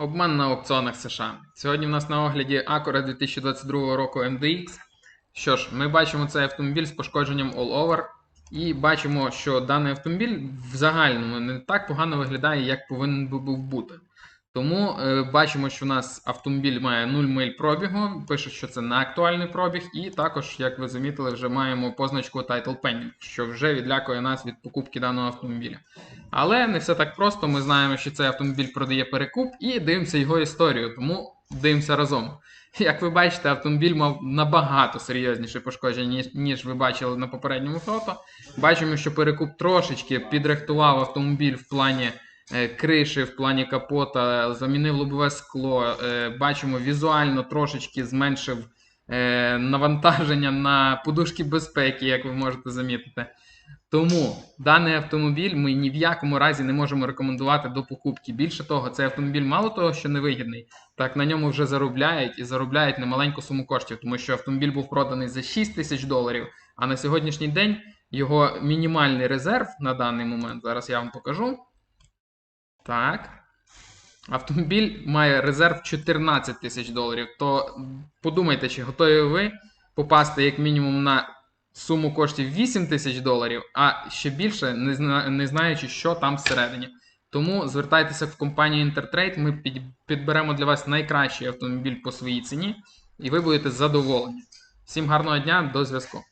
Обман на аукціонах США. Сьогодні в нас на огляді Acura 2022 року MDX. Що ж, ми бачимо цей автомобіль з пошкодженням All Over. І бачимо, що даний автомобіль в загальному не так погано виглядає, як повинен би був бути. Тому е, бачимо, що у нас автомобіль має 0 миль пробігу, пише, що це не актуальний пробіг, і також, як ви замітили, вже маємо позначку Title Pending, що вже відлякує нас від покупки даного автомобіля. Але не все так просто. Ми знаємо, що цей автомобіль продає перекуп і дивимося його історію, тому дивимося разом. Як ви бачите, автомобіль мав набагато серйозніше пошкодження, ніж, ніж ви бачили на попередньому фото. Бачимо, що перекуп трошечки підрихтував автомобіль в плані криші, в плані капота, замінив лобове скло. Е, бачимо, візуально трошечки зменшив е, навантаження на подушки безпеки, як ви можете замітити. Тому даний автомобіль ми ні в якому разі не можемо рекомендувати до покупки. Більше того, цей автомобіль мало того, що невигідний, так на ньому вже заробляють і заробляють немаленьку суму коштів, тому що автомобіль був проданий за 6 тисяч доларів. А на сьогоднішній день його мінімальний резерв на даний момент, зараз я вам покажу. Так. Автомобіль має резерв 14 тисяч доларів. То подумайте, чи готові ви попасти як мінімум на суму коштів 8 тисяч доларів, а ще більше, не, зна, не знаючи, що там всередині. Тому звертайтеся в компанію Intertrade, ми під, підберемо для вас найкращий автомобіль по своїй ціні, і ви будете задоволені. Всім гарного дня, до зв'язку.